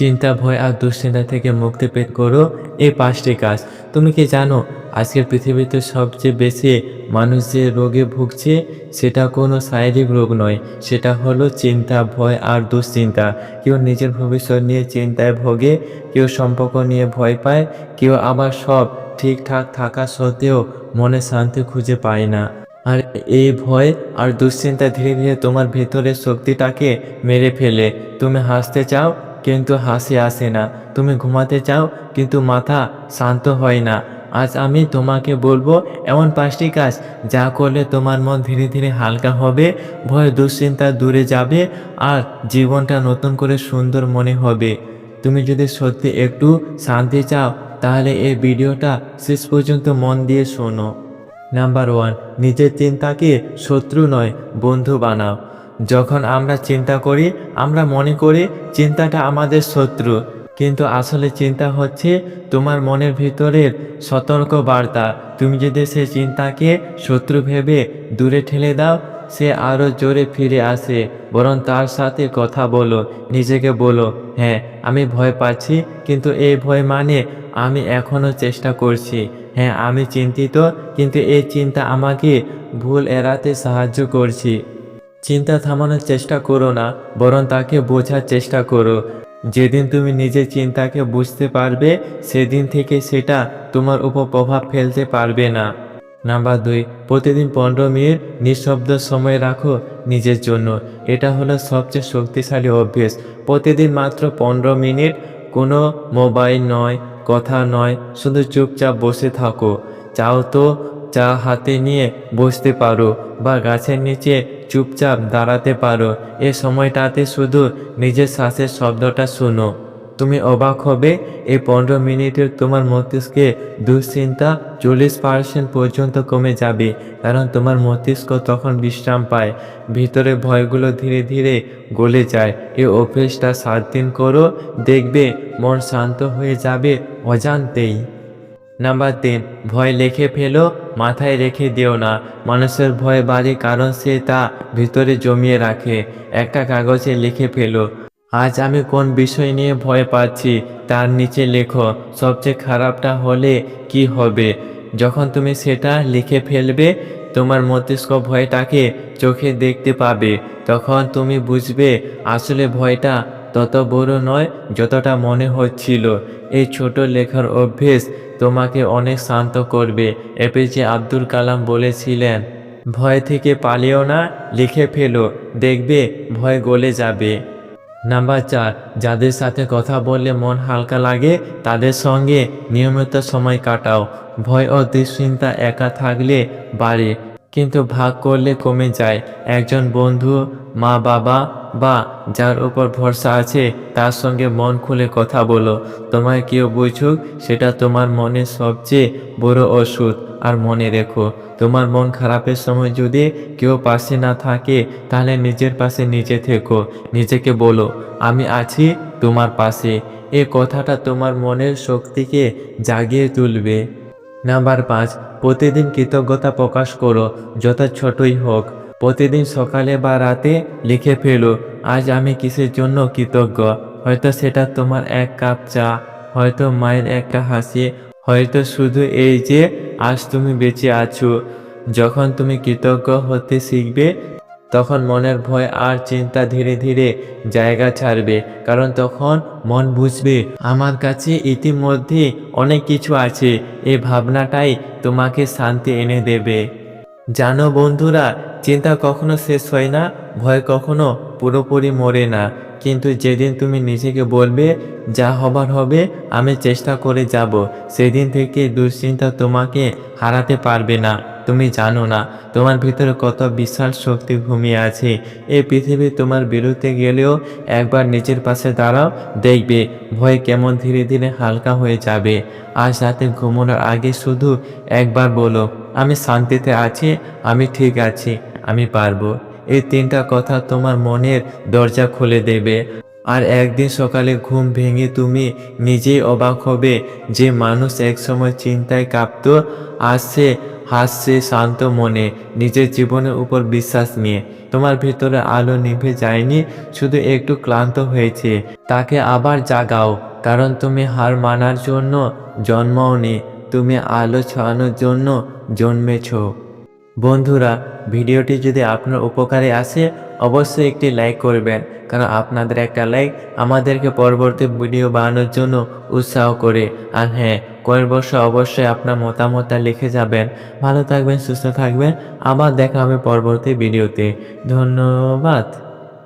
চিন্তা, ভয় আর দুশ্চিন্তা থেকে মুক্তি পেট করো। এই পাঁচটি কাজ। তুমি কি জানো, আজকের পৃথিবীতে সবচেয়ে বেশি মানুষ যে রোগে ভুগছে, সেটা কোনো শারীরিক রোগ নয়। সেটা হলো চিন্তা, ভয় আর দুশ্চিন্তা। কেউ নিজের ভবিষ্যৎ নিয়ে চিন্তায় ভোগে, কেউ সম্পর্ক নিয়ে ভয় পায়, কেউ আবার সব ঠিকঠাক থাকা সত্ত্বেও মনে শান্তি খুঁজে পায় না। আর এই ভয় আর দুশ্চিন্তা ধীরে ধীরে তোমার ভেতরের শক্তিটাকে মেরে ফেলে। তুমি হাসতে চাও কিন্তু হাসি আসে না। তুমি ঘুমাতে চাও, কিন্তু মাথা শান্ত হয় না। আজ আমি তোমাকে বলব, এমন পাঁচটি কাজ যা করলে তোমার মন ধীরে ধীরে হালকা হবে, ভয় দুশ্চিন্তা দূরে যাবে আর জীবনটা নতুন করে সুন্দর মনে হবে। তুমি যদি সত্যি একটু শান্তি চাও, তাহলে এই ভিডিওটা শেষ পর্যন্ত মন দিয়ে শোনো। নাম্বার ওয়ান, নিজের চিন্তাকে শত্রু নয়, বন্ধু বানাও। যখন আমরা চিন্তা করি, আমরা মনে করি চিন্তাটা আমাদের শত্রু। কিন্তু আসলে চিন্তা হচ্ছে তোমার মনের ভিতরের সতর্ক বার্তা তুমি যদি সে চিন্তাকে শত্রু ভেবে দূরে ঠেলে দাও, সে আরও জোরে ফিরে আসে। বরং তার সাথে কথা বলো, নিজেকে বলো হ্যাঁ আমি ভয় পাচ্ছি, কিন্তু এই ভয় মানে আমি এখনও চেষ্টা করছি। হ্যাঁ আমি চিন্তিত, কিন্তু এই চিন্তা আমাকে ভুল এড়াতে সাহায্য করছি। চিন্তা থামানোর চেষ্টা করো না, বরং তাকে বোঝার চেষ্টা করো। যেদিন তুমি নিজের চিন্তাকে বুঝতে পারবে, সেদিন থেকে সেটা তোমার উপর প্রভাব ফেলতে পারবে না। নাম্বার দুই, প্রতিদিন পনেরো মিনিট নিঃশব্দ সময় রাখো নিজের জন্য। এটা হলো সবচেয়ে শক্তিশালী অভ্যেস। প্রতিদিন মাত্র পনেরো মিনিট কোনো মোবাইল নয়, কথা নয়, শুধু চুপচাপ বসে থাকো। চাও তো চা হাতে নিয়ে বসতে পারো বা গাছের নিচে চুপচাপ দাঁড়াতে পারো। এ সময়টাতে শুধু নিজের শ্বাসের শব্দটা শোনো। তুমি অবাক হবে, এই পনেরো মিনিটে তোমার মস্তিষ্কে দুশ্চিন্তা চল্লিশ পার্সেন্ট পর্যন্ত কমে যাবে, কারণ তোমার মস্তিষ্ক তখন বিশ্রাম পায়। ভিতরে ভয়গুলো ধীরে ধীরে গলে যায়। এই অভ্যেসটা সাত দিন করো, দেখবে মন শান্ত হয়ে যাবে অজান্তেই। নাম্বার তিন, ভয় লিখে ফেলো, মাথায় রেখে দিও না। মানুষের ভয় বাড়ে কারণ সে তা ভিতরে জমিয়ে রাখে। একটা কাগজে লিখে ফেলো, আজ আমি কোন বিষয় নিয়ে ভয় পাচ্ছি, তার নিচে লেখো, সবচেয়ে খারাপটা হলে কি হবে? যখন তুমি সেটা লিখে ফেলবে, তোমার মস্তিষ্ক ভয়টাকে চোখে দেখতে পাবে। তখন তুমি বুঝবে, আসলে ভয়টা তত বড় নয়, যতটা মনে হচ্ছিল। এই ছোট লেখার অভ্যেস তোমাকে অনেক শান্ত করবে। এপিজে আব্দুল কালাম বলেছিলেন, ভয় থেকে পালিও না, লিখে ফেলো, দেখবে ভয় গলে যাবে। নাম্বার চার, যাদের সাথে কথা বললে মন হালকা লাগে, তাদের সঙ্গে নিয়মিত সময় কাটাও। ভয় ও দুশ্চিন্তা একা থাকলে বাড়ে। কিন্তু ভাগ করলে কমে যায়। একজন বন্ধু, মা বাবা বা যার উপর ভরসা আছে, তার সঙ্গে মন খুলে কথা বলো। তোমায় কেউ বুঝুক, সেটা তোমার মনের সবচেয়ে বড় ওষুধ। আর মনে রেখো, তোমার মন খারাপের সময় যদি কেউ পাশে না থাকে, তাহলে নিজের পাশে নিজে থেকো। নিজেকে বলো, আমি আছি তোমার পাশে। এ কথাটা তোমার মনের শক্তিকে জাগিয়ে তুলবে। নাম্বার পাঁচ, প্রতিদিন কৃতজ্ঞতা প্রকাশ করো যত ছোটই হোক। প্রতিদিন সকালে বা রাতে লিখে ফেলো, আজ আমি কিসের জন্য কৃতজ্ঞ? হয়তো সেটা তোমার এক কাপ চা, হয়তো মায়ের একটা হাসি, হয়তো শুধু এই যে, আজ তুমি বেঁচে আছো। যখন তুমি কৃতজ্ঞ হতে শিখবে তখন মনের ভয় আর চিন্তা ধীরে ধীরে জায়গা ছাড়বে, কারণ তখন মন বুঝবে, আমার কাছে ইতিমধ্যে অনেক কিছু আছে এই ভাবনাটাই তোমাকে শান্তি এনে দেবে। জানো বন্ধুরা, চিন্তা কখনো শেষ হয় না, ভয় কখনো পুরোপুরি মরে না, কিন্তু যেদিন তুমি নিজেকে বলবে, যা হবার হবে, আমি চেষ্টা করে যাব, সেদিন থেকে দুশ্চিন্তা তোমাকে হারাতে পারবে না। তুমি জানো না, তোমার ভিতরে কত বিশাল শক্তি ঘুমিয়ে আছে। এই পৃথিবী তোমার বিরুদ্ধে গেলেও একবার নিজের পাশে দাঁড়াও, দেখবে ভয় কেমন ধীরে ধীরে হালকা হয়ে যাবে। আজ রাতে ঘুমানোর আগে শুধু একবার বলো, আমি শান্তিতে আছি, আমি ঠিক আছি, আমি পারব। এই তিনটা কথা তোমার মনের দরজা খুলে দেবে। আর একদিন সকালে ঘুম ভেঙে তুমি নিজেই অবাক হবে যে মানুষ একসময় চিন্তায় কাঁপত আজ সে হাসছে, শান্ত মনে, নিজের জীবনের উপর বিশ্বাস নিয়ে। তোমার ভিতরে আলো নিভে যায়নি, শুধু একটু ক্লান্ত হয়েছে। তাকে আবার জাগাও, কারণ তুমি হার মানার জন্য জন্মাওনি তুমি আলো ছড়ানোর জন্য জন্মেছ। বন্ধুরা, ভিডিওটি যদি আপনার উপকারে আসে অবশ্যই একটি লাইক করবেন। কারণ আপনাদের একটা লাইক আমাদেরকে পরবর্তী ভিডিও বানানোর জন্য উৎসাহ করে। আর হ্যাঁ কয়েক বছর অবশ্যই আপনার মতামতটা লিখে যাবেন। ভালো থাকবেন, সুস্থ থাকবেন। আবার দেখা হবে পরবর্তী ভিডিওতে ধন্যবাদ।